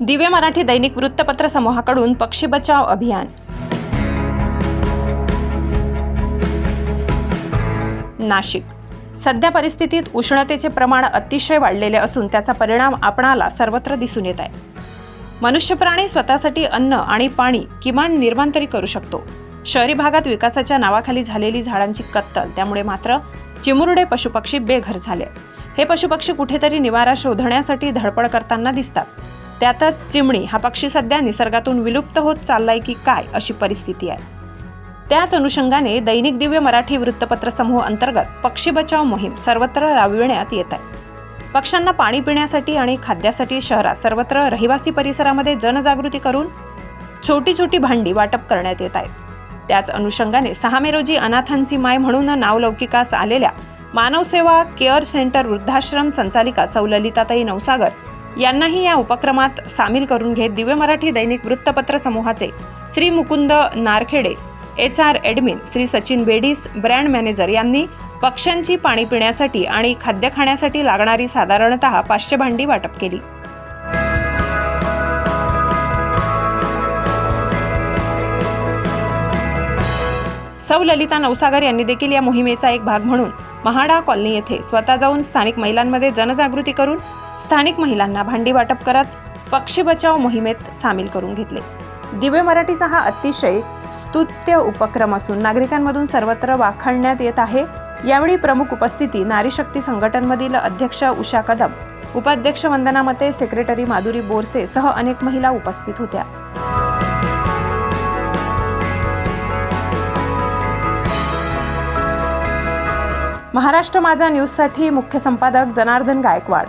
दिव्य मराठी दैनिक वृत्तपत्र समूहाकडून पक्षी बचाव अभियान. नाशिक. सध्या परिस्थितीत उष्णतेचे प्रमाण अतिशय वाढलेले असून त्याचा परिणाम आपणाला सर्वत्र दिसून येत आहे. मनुष्यप्राणी स्वतःसाठी अन्न आणि पाणी किमान निर्माण तरी करू शकतो. शहरी भागात विकासाच्या नावाखाली झालेली झाडांची कत्तल त्यामुळे मात्र चिमुरडे पशुपक्षी बेघर झाले. हे पशुपक्षी कुठेतरी निवारा शोधण्यासाठी धडपड करताना दिसतात. त्यातच चिमणी हा पक्षी सध्या निसर्गातून विलुप्त होत चाललाय की काय अशी परिस्थिती आहे. त्याच अनुषंगाने दैनिक दिव्य मराठी वृत्तपत्र समूह अंतर्गत पक्षी बचाव मोहीम सर्वत्र राबविण्यात येत आहे. पक्ष्यांना पाणी पिण्यासाठी आणि खाद्यासाठी शहरात सर्वत्र रहिवासी परिसरामध्ये जनजागृती करून छोटी छोटी भांडी वाटप करण्यात येत आहे. त्याच अनुषंगाने सहा मे रोजी अनाथांची माय म्हणून नावलौकिकास आलेल्या मानवसेवा केअर सेंटर वृद्धाश्रम संचालिका सौललिताताई नवसागर यांनाही या उपक्रमात सामील करून घेत दिव्य मराठी दैनिक वृत्तपत्र समूहाचे Shri Mukund Narkhede H R admin Shri Sachin Bedis brand manager यांनी पक्ष्यांची पाणी पिण्यासाठी आणि खाद्य खाण्यासाठी लागणारी साधारणत पाचशे भांडी वाटप केली. सौ ललिता नवसागर यांनी देखील या मोहिमेचा एक भाग म्हणून महाडा कॉलनी येथे स्वतः जाऊन स्थानिक महिलांमध्ये जनजागृती करून स्थानिक महिलांना भांडी वाटप करत पक्षी बचाव मोहिमेत सामील करून घेतले. दिव्य मराठीचा हा अतिशय स्तुत्य उपक्रम असून नागरिकांमधून सर्वत्र वाखाणण्यात येत आहे. यावेळी प्रमुख उपस्थिती नारी शक्ती संघटनमधील अध्यक्ष उषा कदम उपाध्यक्ष वंदना मते सेक्रेटरी माधुरी बोरसे सह अनेक महिला उपस्थित होत्या. महाराष्ट्र माझा न्यूजसाठी मुख्य संपादक जनार्दन गायकवाड.